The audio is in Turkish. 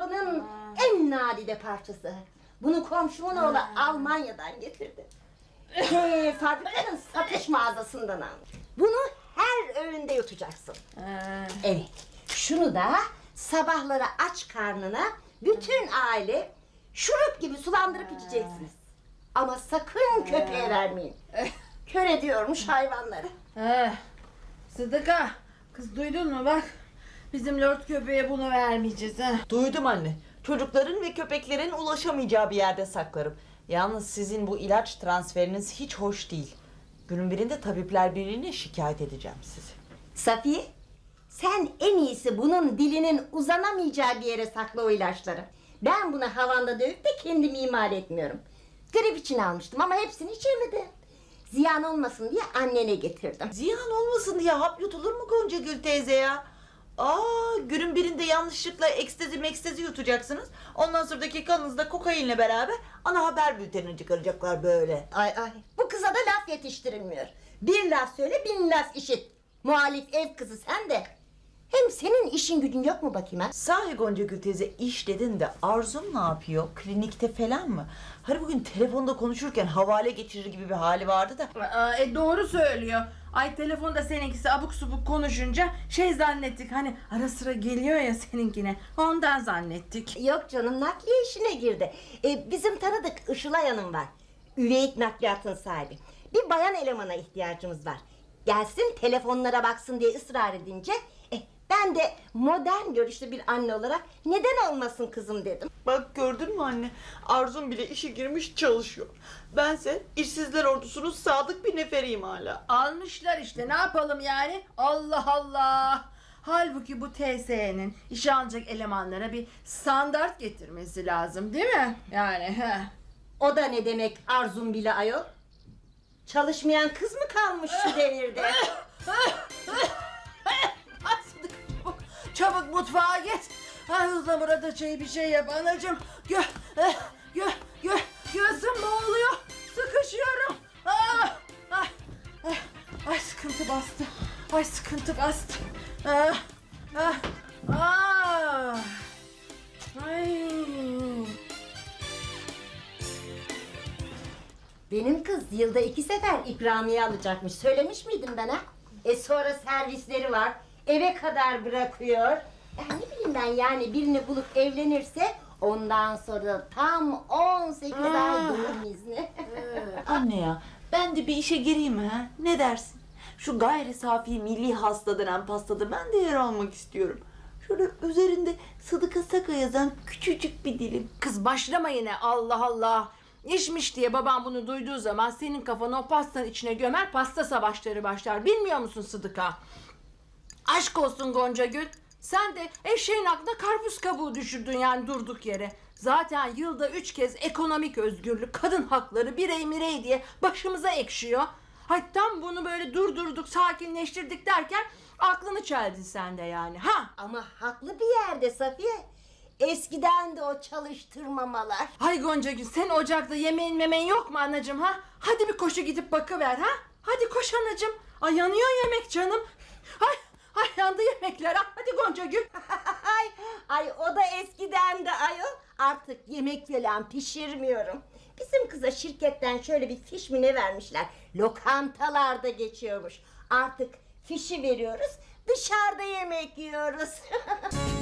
dolabının en nadide parçası. Bunu komşumun oğlu Almanya'dan getirdi. Ee, fabrikanın satış mağazasından almış. Bunu her öğünde yutacaksın. Evet. Şunu da sabahları aç karnına bütün aile şurup gibi sulandırıp içeceksiniz. Ama sakın köpeğe vermeyin. Kör ediyormuş hayvanları. eh. Sıdıka, kız duydun mu bak. Bizim lord köpeğe bunu vermeyeceğiz ha. Duydum anne. Çocukların ve köpeklerin ulaşamayacağı bir yerde saklarım. Yalnız sizin bu ilaç transferiniz hiç hoş değil. Günün birinde tabipler birliğine şikayet edeceğim sizi. Safiye, sen en iyisi bunun dilinin uzanamayacağı bir yere sakla o ilaçları. Ben bunu havanda dövüp de kendimi imal etmiyorum. Grip için almıştım ama hepsini içemedim. Ziyan olmasın diye annene getirdim. Ziyan olmasın diye hap yutulur mu Gonca Gül teyze ya? Aa, günün birinde yanlışlıkla ekstezi mekstezi yutacaksınız. Ondan sonraki kanınızda kokainle beraber ana haber bültenini çıkaracaklar böyle. Ay ay, bu kıza da laf yetiştirilmiyor. Bir laf söyle, bin laf işit. Muhalif ev kızı sen de. Hem senin işin gücün yok mu bakayım ha? Sahi Gonca Gül teyze iş dedin de Arzum ne yapıyor? Klinikte falan mı? Hani bugün telefonda konuşurken havale geçirir gibi bir hali vardı da. Aa, e, doğru söylüyor. Ay telefonda seninkisi abuk subuk konuşunca şey zannettik hani ara sıra geliyor ya seninkine ondan zannettik. Yok canım nakliye işine girdi. Ee, bizim tanıdık Işılay Hanım var. Üveyik nakliyatın sahibi. Bir bayan elemana ihtiyacımız var. Gelsin telefonlara baksın diye ısrar edince... ben de modern görüşlü bir anne olarak neden olmasın kızım dedim. Bak gördün mü anne? Arzum bile işe girmiş çalışıyor. Bense işsizler ordusunun sadık bir neferiyim hala. Almışlar işte ne yapalım yani Allah Allah. Halbuki bu TSE'nin işe alacak elemanlara bir standart getirmesi lazım değil mi? Yani he. O da ne demek arzum bile ayol? Çalışmayan kız mı kalmış şu devirde? Çabuk, mutfağa git. Ay ıhlamura da şey bir şey yap anacığım. Gö, eh, gö, gö, gözüm ne oluyor? Sıkışıyorum. Ah, ah, ah, ay sıkıntı bastı. Ay sıkıntı bastı. Ah, ah, ah. Ay. Benim kız yılda iki sefer ikramiye alacakmış. Söylemiş miydim ben ha? E sonra servisleri var. Eve kadar bırakıyor. Yani ne bileyim ben yani birini bulup evlenirse ondan sonra tam 18 ay doğum izni. Anne ya ben de bir işe gireyim mi ha? Ne dersin? Şu gayri safi milli hasta denen pastada ben de yer almak istiyorum. Şöyle üzerinde Sıdıka Saka yazan küçücük bir dilim. Kız başlama yine Allah Allah. İşmiş diye babam bunu duyduğu zaman senin kafanı o pastanın içine gömer pasta savaşları başlar. Bilmiyor musun Sıdıka? Aşk olsun Gonca Gül. Sen de eşeğin aklına karpuz kabuğu düşürdün yani durduk yere. Zaten yılda üç kez ekonomik özgürlük, kadın hakları, birey mirey diye başımıza ekşiyor. Hay tam bunu böyle durdurduk, sakinleştirdik derken aklını çeldin sen de yani. Ha? Ama haklı bir yerde Safiye. Eskiden de o çalıştırmamalar. Hay Gonca Gül sen ocakta yemeğin memeğin yok mu anacığım ha? Hadi bir koşu gidip bakıver ha? Hadi koş anacığım. Ay yanıyor yemek canım. Ay, ay yandı yemekler ha. Hadi Gonca Gül. ay, ay o da eskiden de ayol. Artık yemek falan pişirmiyorum. Bizim kıza şirketten şöyle bir fiş mi ne vermişler. Lokantalarda geçiyormuş. Artık fişi veriyoruz. Dışarıda yemek yiyoruz.